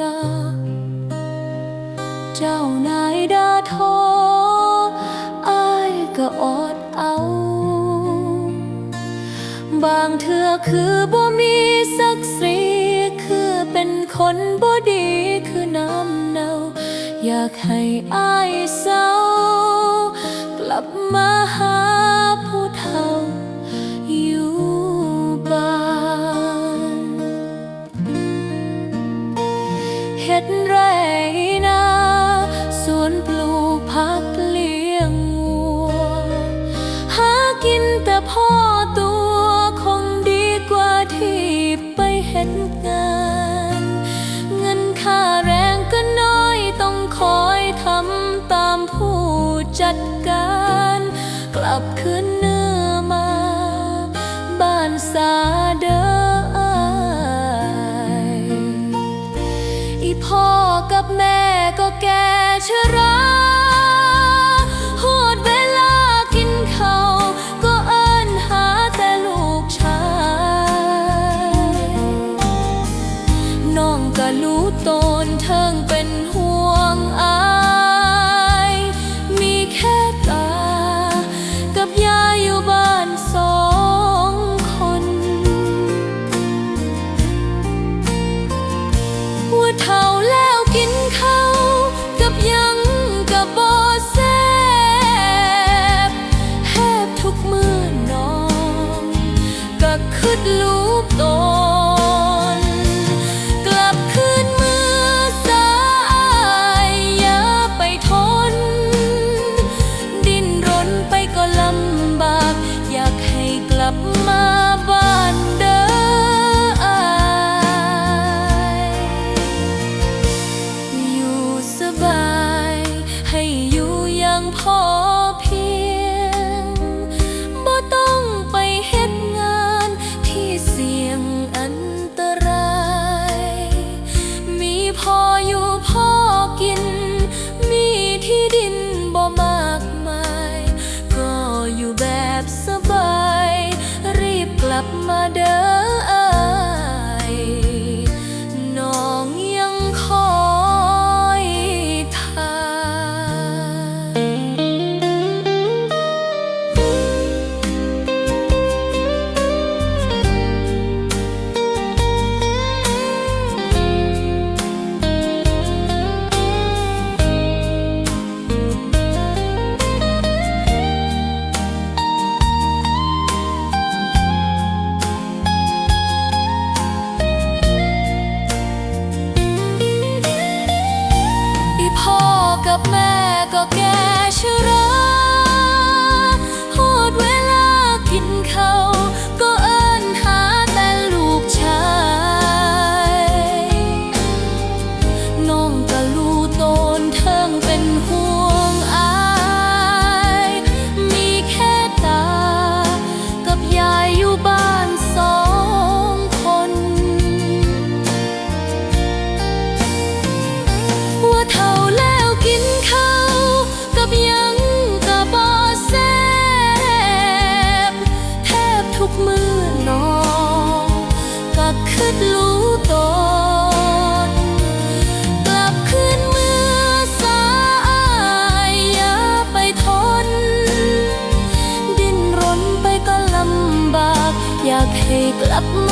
นา เจ้านายดาทออายก็อดเอา บางเทื่อคือบ่มีศักดิ์ศรีคือเป็นคนบ่ดีคือน้ำเนา อยากให้อายเศร้ากลับมาหา พ่อตัวคงดีกว่าที่ไปเฮ็ดงาน เงินค่าแรงก็น้อยต้องคอยทำตามผู้จัดการ กลับคืนเนื้อมา บ้านสาเดออายอีพ่อกับแม่ก็แก่ชรา ลูกตน กลับคืนมือสายอย่าไปทน ดิ้นรนไปก็ลำบาก อยากให้กลับมาบ้านเด้ออายอยู่สบาย ให้อยู่อยังพอ ม่ ดิ้